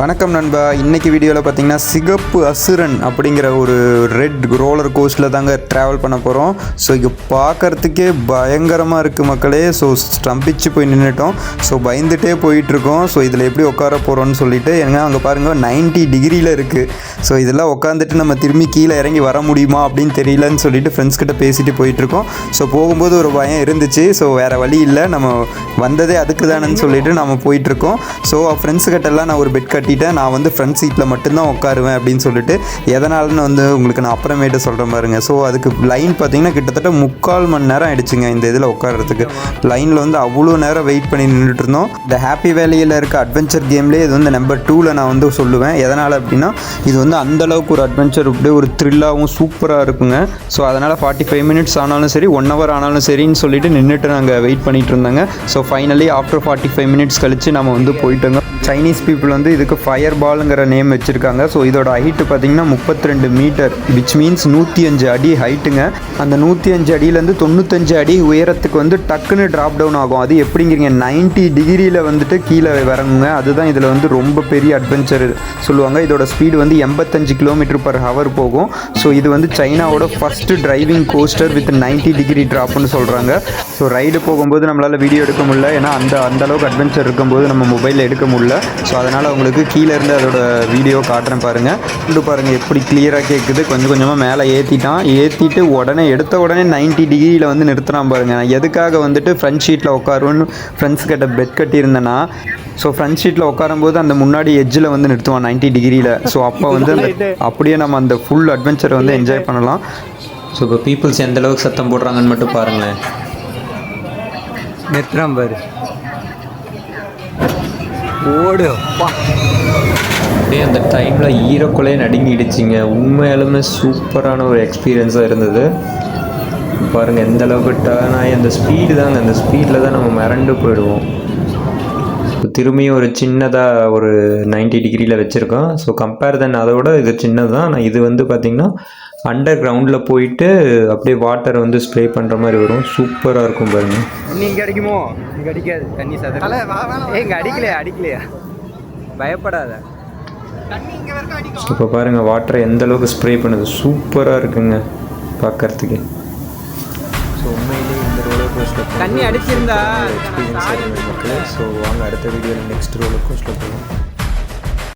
வணக்கம் நண்பா. இன்றைக்கி வீடியோவில் பார்த்தீங்கன்னா சிகப்பு அசுரன் அப்படிங்கிற ஒரு ரெட் ரோலர் கோஸ்டில் தாங்க ட்ராவல் பண்ண போகிறோம் ஸோ இங்கே பார்க்கறதுக்கே பயங்கரமாக இருக்குது மக்களே. ஸோ ஸ்டம்பிச்சு போய் நின்றுட்டோம் ஸோ பயந்துட்டே போயிட்டுருக்கோம். ஸோ இதில் எப்படி உட்கார போகிறோம்னு சொல்லிட்டு ஏன்னா அங்கே பாருங்கள் 90 டிகிரியில் இருக்குது ஸோ இதெல்லாம் உட்காந்துட்டு நம்ம திரும்பி கீழே இறங்கி வர முடியுமா அப்படின்னு தெரியலன்னு சொல்லிட்டு ஃப்ரெண்ட்ஸ் கிட்ட பேசிட்டு போயிட்டுருக்கோம். ஸோ போகும்போது ஒரு பயம் இருந்துச்சு. ஸோ வேறு வழி இல்லை. நம்ம வந்ததே அதுக்கு தானேன்னு சொல்லிட்டு நம்ம போயிட்டுருக்கோம். ஸோ ஃப்ரெண்ட்ஸ் கிட்டலாம் நான் ஒரு பெட் கட்டிட்டேன். நான் வந்து ஃப்ரண்ட் சீட்டில் மட்டும்தான் உட்காருவேன் அப்படின்னு சொல்லிட்டு எதனாலன்னு வந்து உங்களுக்கு நான் அப்புறமேட்டு சொல்கிறேன் பாருங்க. ஸோ அதுக்கு லைன் பார்த்தீங்கன்னா கிட்டத்தட்ட முக்கால் மணி நேரம் ஆயிடுச்சுங்க இந்த இதில் உட்கார்றதுக்கு. லைனில் வந்து அவ்வளோ நேரம் வெயிட் பண்ணி நின்றுட்டு இருந்தோம் இந்த ஹாப்பி வேலியில் இருக்க அட்வென்ச்சர் கேம்லேயே இது வந்து நம்பர் டூவில் நான் வந்து சொல்லுவேன். எதனால் அப்படின்னா இது வந்து அந்தளவுக்கு ஒரு அட்வென்ச்சர் அப்படியே ஒரு த்ரில்லாகவும் சூப்பராக இருக்குங்க. ஸோ அதனால் ஃபார்ட்டி ஃபைவ் மினிட்ஸ் ஆனாலும் சரி ஒன் ஹவர் ஆனாலும் சரின்னு சொல்லிட்டு நின்றுட்டு நாங்கள் வெயிட் பண்ணிகிட்டு இருந்தாங்க. So finally after forty five minutes கழிச்சு நம்ம வந்து போயிட்டோங்க. சைனீஸ் பீப்புள் வந்து இதுக்கு ஃபயர் பாலுங்கிற நேம் வச்சுருக்காங்க. ஸோ இதோட ஹைட்டு பார்த்தீங்கன்னா முப்பத்தி ரெண்டு மீட்டர் விச் மீன்ஸ் நூற்றி அஞ்சு அடி ஹைட்டுங்க அந்த நூற்றி அஞ்சு அடியிலேருந்து தொண்ணூத்தஞ்சு அடி உயரத்துக்கு வந்து டக்குன்னு ட்ராப் டவுன் ஆகும். அது எப்படிங்கிறீங்க? 90 டிகிரியில் வந்துட்டு கீழே இறங்குங்க. அதுதான் இதில் வந்து ரொம்ப பெரிய அட்வென்ச்சர் சொல்லுவாங்க. இதோட ஸ்பீடு வந்து எண்பத்தஞ்சு கிலோமீட்டர் பர் ஹவர் போகும். ஸோ இது வந்து சைனாவோட first driving coaster with 90 degree ட்ராப்னு சொல்கிறாங்க ஸோ ரைடு போகும்போது நம்மளால் வீடியோ எடுக்க முடியல ஏன்னா அந்த அந்த அளவுக்கு அட்வென்ச்சர் இருக்கும்போது நம்ம மொபைலில் எடுக்க முடியல ஸோ அதனால் உங்களுக்கு கீழே இருந்து அதோட வீடியோ காட்டுறேன் பாருங்கள் கொண்டு பாருங்கள் எப்படி கிளியராக கேட்குது கொஞ்சம் கொஞ்சமாக மேலே ஏற்றிட்டான் ஏற்றிட்டு உடனே எடுத்த உடனே 90 டிகிரியில் வந்து நிறுத்துகிறான் பாருங்கள் நான் எதுக்காக வந்துட்டு ஃப்ரண்ட் ஷீட்டில் உட்காருன்னு ஃப்ரெண்ட்ஸ் கிட்ட பெட் கட்டியிருந்தேன்னா ஸோ ஃப்ரண்ட் ஷீட்டில் உட்காரும்போது அந்த முன்னாடி எஜ்ஜில் வந்து நிறுத்துவான் 90 டிகிரியில் ஸோ அப்போ வந்து அப்படியே நம்ம அந்த ஃபுல் அட்வென்ச்சரை வந்து என்ஜாய் பண்ணலாம் ஸோ இப்போ பீப்புள்ஸ் எந்த அளவுக்கு சத்தம் போடுறாங்கன்னு மட்டும் பாருங்களேன் நிறுத்துறான் பாரு. ஓடு அப்பா அப்படியே அந்த டைமில் ஈரக்குலையே நடுங்கிடுச்சிங்க. உண்மையாலுமே சூப்பரான ஒரு எக்ஸ்பீரியன்ஸாக இருந்தது. பாருங்கள் எந்த அளவுக்கு டர்ன் ஆகி அந்த ஸ்பீடு தாங்க அந்த ஸ்பீடில் தான் நம்ம மிரண்டு போயிடுவோம். இப்போ திரும்பியும் ஒரு சின்னதாக ஒரு 90 டிகிரியில் வச்சுருக்கோம். ஸோ கம்பேர் தென் அதோட இது சின்னது தான் ஆனால் இது வந்து பார்த்திங்கன்னா அண்டர் கிரவுண்டில் போயிட்டு அப்படியே வாட்டர் வந்து ஸ்ப்ரே பண்ணுற மாதிரி வரும். சூப்பராக இருக்கும் பாருங்கள் தண்ணி இங்கே அடிக்குமோ? இங்கே அடிக்காது. தண்ணி சதுர ஏ இங்கே அடிக்கலையா? அடிக்கலையா? பயப்படாத. இப்போ பாருங்கள் வாட்டரை எந்த அளவுக்கு ஸ்ப்ரே பண்ணுது. சூப்பராக இருக்குங்க பார்க்கறதுக்கு ஸோ உண்மையிலேயே இந்த ரோலர் கோஸ்டர் தண்ணி அடிச்சிருந்தா எக்ஸ்பீரியன்ஸ் மக்களே ஸோ வாங்க அடுத்த வீடியோவில் நெக்ஸ்ட் ரோலர் கோஸ்டர் போகலாம்